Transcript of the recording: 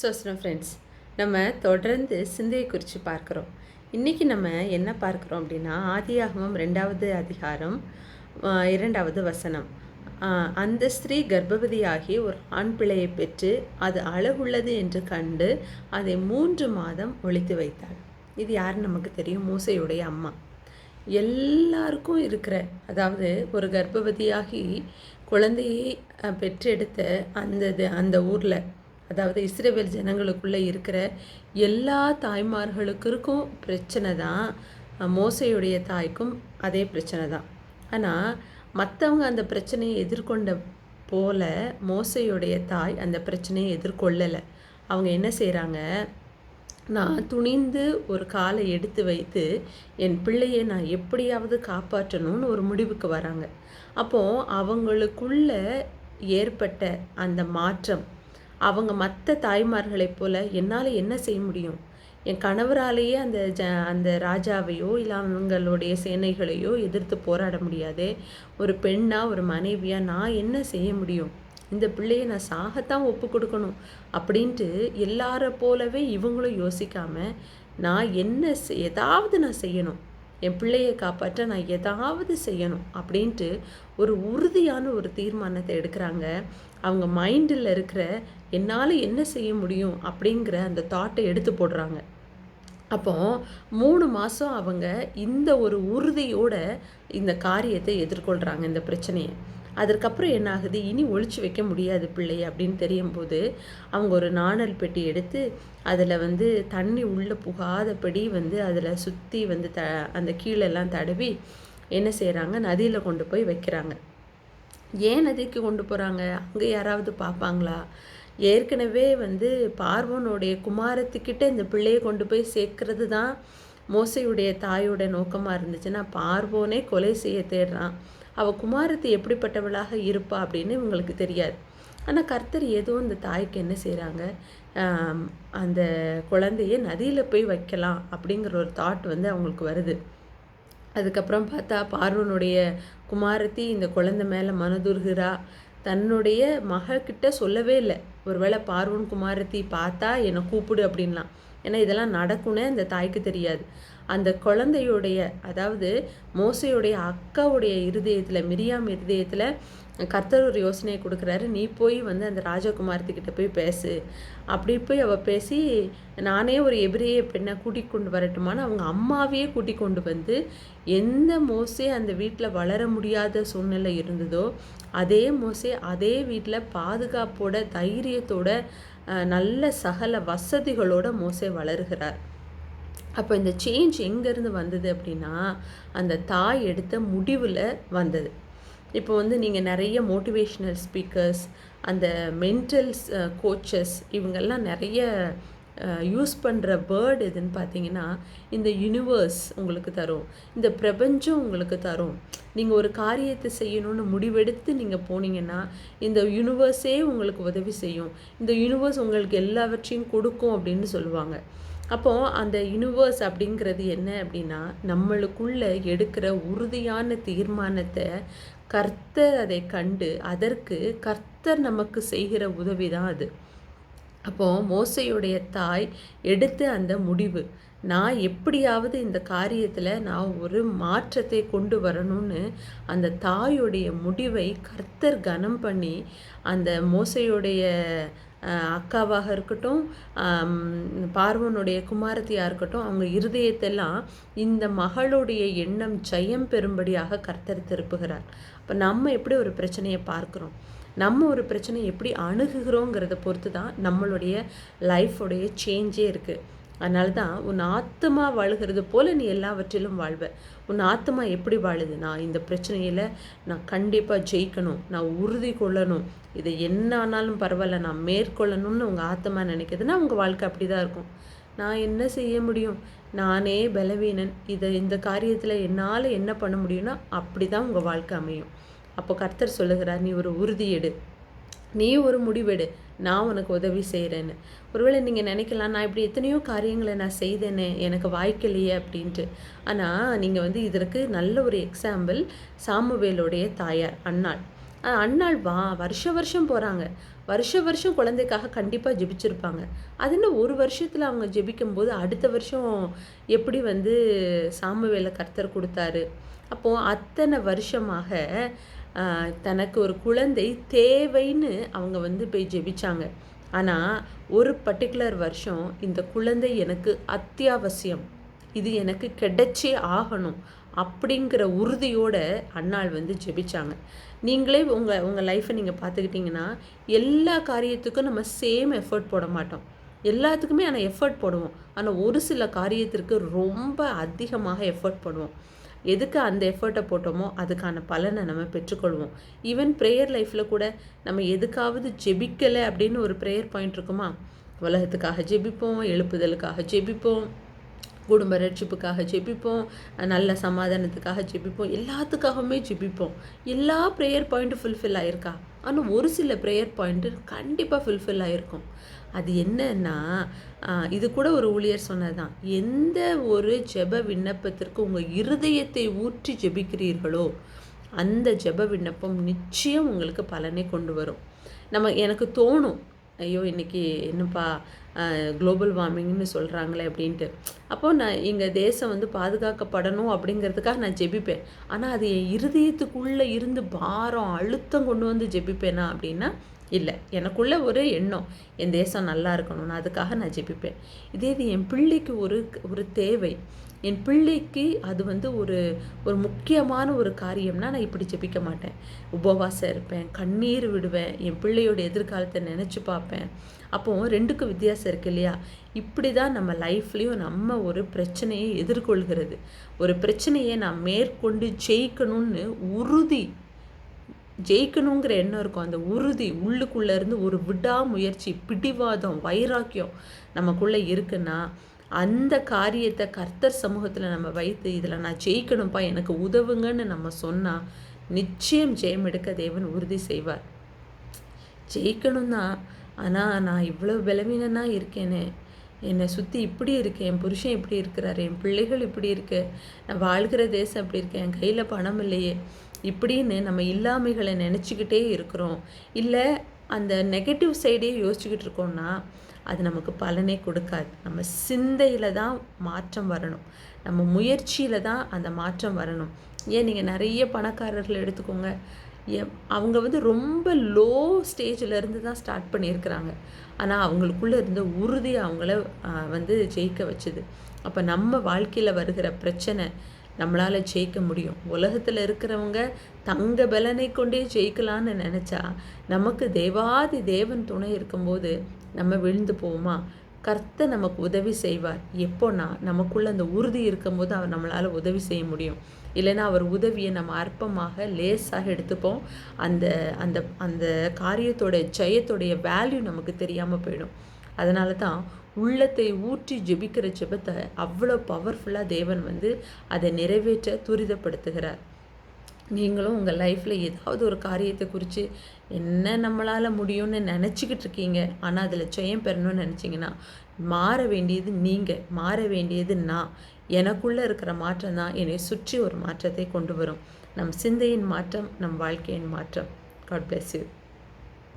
சோசனம் friends நம்ம தொடர்ந்து சிந்தையை குறித்து பார்க்குறோம். இன்றைக்கி நம்ம என்ன பார்க்குறோம் அப்படின்னா ஆதியாகமம் ரெண்டாவது அதிகாரம் இரண்டாவது வசனம். அந்த ஸ்திரீ கர்ப்பவதியாகி ஒரு ஆண் பிள்ளையை பெற்று அது அழகுள்ளது என்று கண்டு அதை மூன்று மாதம் ஒழித்து வைத்தாள். இது யார் நமக்கு தெரியும்? மூசையுடைய அம்மா. எல்லாருக்கும் இருக்கிற அதாவது ஒரு கர்ப்பவதியாகி குழந்தையை பெற்றெடுத்த அந்த அந்த ஊரில் அதாவது இஸ்ரேவேல் ஜனங்களுக்குள்ளே இருக்கிற எல்லா தாய்மார்களுக்கும் பிரச்சனை தான் மோசையுடைய தாய்க்கும் அதே பிரச்சனை தான். ஆனால் மற்றவங்க அந்த பிரச்சனையை எதிர்கொண்ட போல மோசையுடைய தாய் அந்த பிரச்சனையை எதிர்கொள்ளலை. அவங்க என்ன செய்கிறாங்க நான் துணிந்து ஒரு காலை எடுத்து வைத்து என் பிள்ளையை நான் எப்படியாவது காப்பாற்றணும்னு ஒரு முடிவுக்கு வராங்க. அப்போது அவங்களுக்குள்ள ஏற்பட்ட அந்த மாற்றம் அவங்க மற்ற தாய்மார்களைப் போல என்னால் என்ன செய்ய முடியும்? என் கணவராலேயே அந்த ஜ அந்த ராஜாவையோ இல்லை அவங்களுடைய சேனைகளையோ எதிர்த்து போராட முடியாது. ஒரு பெண்ணாக ஒரு மனைவியாக நான் என்ன செய்ய முடியும்? இந்த பிள்ளையை நான் சாகத்தான் ஒப்பு கொடுக்கணும். அப்படின்ட்டு எல்லார போலவே இவங்களும் யோசிக்காம நான் என்ன ஏதாவது நான் செய்யணும். என் பிள்ளையை காப்பாற்ற நான் ஏதாவது செய்யணும் அப்படின்ட்டு ஒரு உறுதியான ஒரு தீர்மானத்தை எடுக்கிறாங்க. அவங்க மைண்டில் இருக்கிற என்னால் என்ன செய்ய முடியும் அப்படிங்கிற அந்த தாட்டை எடுத்து போடுறாங்க. அப்போ மூணு மாதம் அவங்க இந்த ஒரு உறுதியோட இந்த காரியத்தை எதிர்கொள்கிறாங்க இந்த பிரச்சனையை. அதற்கப்புறம் என்ன ஆகுது? இனி ஒழிச்சு வைக்க முடியாது பிள்ளை அப்படின்னு தெரியும் போது அவங்க ஒரு நாணல் பெட்டி எடுத்து அதில் வந்து தண்ணி உள்ளே புகாதபடி வந்து அதில் சுற்றி வந்து த அந்த கீழெல்லாம் தடவி என்ன செய்கிறாங்க நதியில் கொண்டு போய் வைக்கிறாங்க. ஏன் நதிக்கு கொண்டு போகிறாங்க அங்கே யாராவது பார்ப்பாங்களா? ஏற்கனவே வந்து பார்வனுடைய குமாரத்துக்கிட்ட இந்த பிள்ளையை கொண்டு போய் சேர்க்கறது தான் மோசையுடைய தாயோட நோக்கமாக இருந்துச்சுன்னா பார்வோனே கொலை செய்ய தேடுறான். அவள் குமாரத்து எப்படிப்பட்டவளாக இருப்பா அப்படின்னு இவங்களுக்கு தெரியாது. ஆனால் கர்த்தர் ஏதோ இந்த தாய்க்கு என்ன செய்கிறாங்க அந்த குழந்தைய நதியில் போய் வைக்கலாம் அப்படிங்கிற ஒரு தாட் வந்து அவங்களுக்கு வருது. அதுக்கப்புறம் பார்த்தா பார்வனுடைய குமாரத்தி இந்த குழந்தை மேலே மனதுருகிறா. தன்னுடைய மகக்கிட்ட சொல்லவே இல்லை. ஒருவேளை பார்வன் குமாரத்தி பார்த்தா என்னை கூப்பிடு அப்படின்லாம். ஏன்னா இதெல்லாம் நடக்கும்னே அந்த தாய்க்கு தெரியாது. அந்த குழந்தையுடைய அதாவது மோசையுடைய அக்காவுடைய இருதயத்தில் மிரியாம் இருதயத்தில் கர்த்தர் ஒரு யோசனையை கொடுக்குறாரு. நீ போய் வந்து அந்த ராஜகுமாரத்துக்கிட்ட போய் பேசு. அப்படி போய் அவள் பேசி நானே ஒரு எபிரிய பெண்ணை கூட்டிக் கொண்டு வரட்டுமான்னு அவங்க அம்மாவையே கூட்டிக் கொண்டு வந்து எந்த மோசே அந்த வீட்டில் வளர முடியாத சூழ்நிலை இருந்ததோ அதே மோசே அதே வீட்டில் பாதுகாப்போட தைரியத்தோட நல்ல சகல வசதிகளோட மோசே வளருகிறார். அப்போ இந்த சேஞ்ச் எங்கேருந்து வந்தது அப்படின்னா அந்த தாய் எடுத்த முடிவில் வந்தது. இப்போ வந்து நீங்கள் நிறைய மோட்டிவேஷ்னல் ஸ்பீக்கர்ஸ் அந்த மென்டல்ஸ் கோச்சஸ் இவங்கெல்லாம் நிறைய யூஸ் பண்ணுற வேர்டு எதுன்னு பார்த்தீங்கன்னா இந்த யூனிவர்ஸ் உங்களுக்கு தரும். இந்த பிரபஞ்சம் உங்களுக்கு தரும். நீங்கள் ஒரு காரியத்தை செய்யணும்னு முடிவெடுத்து நீங்கள் போனீங்கன்னா இந்த யூனிவர்ஸே உங்களுக்கு உதவி செய்யும். இந்த யூனிவர்ஸ் உங்களுக்கு எல்லாவற்றையும் கொடுக்கும் அப்படின்னு சொல்லுவாங்க. அப்போது அந்த யூனிவர்ஸ் அப்படிங்கிறது என்ன அப்படின்னா நம்மளுக்குள்ள எடுக்கிற உறுதியான தீர்மானத்தை கர்த்தர் அதை கண்டு அதற்கு கர்த்தர் நமக்கு செய்கிற உதவி தான் அது. அப்போது மோசையுடைய தாய் எடுத்த அந்த முடிவு நான் எப்படியாவது இந்த காரியத்தில் நான் ஒரு மாற்றத்தை கொண்டு வரணும்னு அந்த தாயுடைய முடிவை கர்த்தர் கனம் பண்ணி அந்த மோசையுடைய அக்காவாக இருக்கட்டும் பார்வனுடைய குமாரத்தியாக இருக்கட்டும் அவங்க இருதயத்தெல்லாம் இந்த மகளுடைய எண்ணம் ஜெயம் பெறும்படியாக கர்த்தர் திருப்புகிறார். அப்போ நம்ம எப்படி ஒரு பிரச்சனையை பார்க்குறோம்? நம்ம ஒரு பிரச்சனையை எப்படி அணுகுகிறோங்கிறத பொறுத்து தான் நம்மளுடைய லைஃபோடைய சேஞ்சே இருக்குது அதனால தான் உன் ஆத்மா வாழுகிறது போல நீ எல்லாவற்றிலும் வாழ்வ. உன் ஆத்மா எப்படி வாழுது? நான் இந்த பிரச்சனையில் நான் கண்டிப்பாக ஜெயிக்கணும். நான் உறுதி கொள்ளணும். இதை என்ன ஆனாலும் பரவாயில்ல நான் மேற்கொள்ளணும்னு உங்கள் ஆத்மா நினைக்கிறதுனா உங்கள் வாழ்க்கை அப்படி தான் இருக்கும். நான் என்ன செய்ய முடியும்? நானே பலவீனன். இதை இந்த காரியத்தில் என்னால் என்ன பண்ண முடியும்னா அப்படி தான் உங்கள் வாழ்க்கை அமையும். அப்போ கர்த்தர் சொல்லுகிறார் நீ ஒரு உறுதி எடு. நீ ஒரு முடிவெடு. நான் உனக்கு உதவி செய்கிறேன்னு ஒருவேளை நீங்கள் நினைக்கலாம் நான் இப்படி எத்தனையோ காரியங்களை நான் செய்தேனே எனக்கு வாய்க்கலையே அப்படின்ட்டு. ஆனால் நீங்கள் வந்து இதற்கு நல்ல ஒரு எக்ஸாம்பிள் சாமுவேலுடைய தாயார் அன்னாள். அண்ணாள் அன்னாள் வா வருஷ வருஷம் போகிறாங்க வருஷ வருஷம் குழந்தைக்காக கண்டிப்பாக ஜெபிச்சிருப்பாங்க. அது என்ன ஒரு வருஷத்தில் அவங்க ஜெபிக்கும்போது அடுத்த வருஷம் எப்படி வந்து சாமுவேலை கர்த்தர் கொடுத்தாரு? அப்போது அத்தனை வருஷமாக தனக்கு ஒரு குழந்தை தேவைன்னு அவங்க வந்து போய் ஜெபிச்சாங்க. ஆனால் ஒரு பர்டிகுலர் வருஷம் இந்த குழந்தை எனக்கு அத்தியாவசியம். இது எனக்கு கிடைச்சே ஆகணும் அப்படிங்கிற உறுதியோட அன்னாள் வந்து ஜெபிச்சாங்க. நீங்களே உங்கள் உங்கள் லைஃப்பை நீங்கள் பார்த்துக்கிட்டிங்கன்னா எல்லா காரியத்துக்கும் நம்ம சேம் எஃபர்ட் போட மாட்டோம். எல்லாத்துக்குமே ஆனால் எஃபர்ட் போடுவோம். ஆனால் ஒரு சில காரியத்திற்கு ரொம்ப அதிகமாக எஃபர்ட் போடுவோம். எதுக்கு அந்த எஃபர்ட்டை போட்டோமோ அதுக்கான பலனை நம்ம பெற்றுக்கொள்வோம். ஈவன் ப்ரேயர் லைஃப்பில் கூட நம்ம எதுக்காவது ஜெபிக்கலை அப்படின்னு ஒரு ப்ரேயர் பாயிண்ட் இருக்குமா? உலகத்துக்காக ஜெபிப்போம் எழுப்புதலுக்காக ஜெபிப்போம். குடும்ப ரட்சிப்புக்காக ஜெபிப்போம். நல்ல சமாதானத்துக்காக ஜெபிப்போம். எல்லாத்துக்காகவுமே ஜெபிப்போம். எல்லா ப்ரேயர் பாயிண்ட்டும் ஃபுல்ஃபில் ஆயிருக்கா? ஆனால் ஒரு சில ப்ரேயர் பாயிண்ட்டு கண்டிப்பாக ஃபுல்ஃபில் ஆயிருக்கும். அது என்னன்னா இது கூட ஒரு ஊழியர் சொன்னதுதான். எந்த ஒரு ஜெப விண்ணப்பத்திற்கு உங்கள் இருதயத்தை ஊற்றி ஜெபிக்கிறீர்களோ அந்த ஜெப விண்ணப்பம் நிச்சயம் உங்களுக்கு பலனை கொண்டு வரும். நம்ம எனக்கு தோணும் ஐயோ இன்னைக்கு என்னப்பா குளோபல் வார்மிங்னு சொல்கிறாங்களே அப்படின்ட்டு. அப்போது நான் எங்கள் தேசம் வந்து பாதுகாக்கப்படணும் அப்படிங்கிறதுக்காக நான் ஜெபிப்பேன். ஆனால் அது என் இருதயத்துக்குள்ளே இருந்து பாரம் அழுத்தம் கொண்டு வந்து ஜெபிப்பேனா அப்படின்னா இல்லை. எனக்குள்ள ஒரு எண்ணம். என் தேசம் நல்லா இருக்கணும்னு அதுக்காக நான் ஜெபிப்பேன். இதே இது என் பிள்ளைக்கு ஒரு ஒரு தேவை. என் பிள்ளைக்கு அது வந்து ஒரு ஒரு முக்கியமான ஒரு காரியம்னா நான் இப்படி ஜெபிக்க மாட்டேன். உபவாசம் இருப்பேன் கண்ணீர் விடுவேன் என் பிள்ளையோட எதிர்காலத்தை நினச்சி பார்ப்பேன். அப்போ ரெண்டுக்கும் வித்தியாசம் இருக்கு இல்லையா? இப்படி தான் நம்ம லைஃப்லேயும் நம்ம ஒரு பிரச்சனையை எதிர்கொள்கிறது. ஒரு பிரச்சனையை நான் மேற்கொண்டு ஜெயிக்கணும்னு உறுதி ஜெயிக்கணுங்கிற எண்ணம் இருக்கும். அந்த உறுதி உள்ளுக்குள்ளே இருந்து ஒரு விடாமுயற்சி பிடிவாதம் வைராக்கியம் நமக்குள்ளே இருக்குன்னா அந்த காரியத்தை கர்த்தர் சமூகத்தில் நம்ம வைத்து இதில் நான் ஜெயிக்கணும்ப்பா எனக்கு உதவுங்கன்னு நம்ம சொன்னால் நிச்சயம் ஜெயம் எடுக்க தேவன் உறுதி செய்வார். ஜெயிக்கணும் தான் ஆனால் நான் இவ்வளோ பலவீனனா இருக்கேனே. என்னை சுற்றி இப்படி இருக்கேன். என் புருஷன் இப்படி இருக்கிறாரு. என் பிள்ளைகள் இப்படி இருக்கு. நான் வாழ்கிற தேசம் இப்படி இருக்கேன் என் கையில் பணம் இல்லையே. இப்படின்னு நம்ம இல்லாமைகளை நினச்சிக்கிட்டே இருக்கிறோம். இல்லை அந்த நெகட்டிவ் சைடே யோசிச்சுக்கிட்டு இருக்கோம்னா அது நமக்கு பலனே கொடுக்காது. நம்ம சிந்தையில் தான் மாற்றம் வரணும். நம்ம முயற்சியில் தான் அந்த மாற்றம் வரணும். ஏன்? நீங்கள் நிறைய பணக்காரர்கள் எடுத்துக்கோங்க. அவங்க வந்து ரொம்ப லோ ஸ்டேஜில் இருந்து தான் ஸ்டார்ட் பண்ணியிருக்கிறாங்க. ஆனால் அவங்களுக்குள்ளே இருந்த உறுதி அவங்கள வந்து ஜெயிக்க வச்சுது. அப்போ நம்ம வாழ்க்கையில் வருகிற பிரச்சனை நம்மளால் ஜெயிக்க முடியும். உலகத்தில் இருக்கிறவங்க தங்க பலனை கொண்டே ஜெயிக்கலான்னு நினச்சா நமக்கு தேவாதி தேவன் துணை இருக்கும்போது நம்ம விழுந்து போவோமா? கர்த்தர் நமக்கு உதவி செய்வார். எப்போன்னா நமக்குள்ள அந்த உறுதி இருக்கும்போது அவர் நம்மளால் உதவி செய்ய முடியும். இல்லைன்னா அவர் உதவியை நம்ம அற்பமாக லேசாக எடுத்துப்போம். அந்த அந்த அந்த காரியத்தோட ஜெயத்தோடைய வேல்யூ நமக்கு தெரியாமல் போயிடும். அதனால தான் உள்ளத்தை ஊற்றி ஜெபிக்கிற ஜெபத்தை அவ்வளோ பவர்ஃபுல்லாக தேவன் வந்து அதை நிறைவேற்ற துரிதப்படுத்துகிறார். நீங்களும் உங்கள் லைஃப்பில் ஏதாவது ஒரு காரியத்தை குறித்து என்ன நம்மளால் முடியும்னு நினச்சிக்கிட்டு இருக்கீங்க. ஆனால் அதில் ஜெயம் பெறணும்னு நினச்சிங்கன்னா மாற வேண்டியது நீங்கள் மாற வேண்டியது நான். எனக்குள்ளே இருக்கிற மாற்றம் தான் என்னை சுற்றி ஒரு மாற்றத்தை கொண்டு வரும். நம் சிந்தையின் மாற்றம் நம் வாழ்க்கையின் மாற்றம். God bless you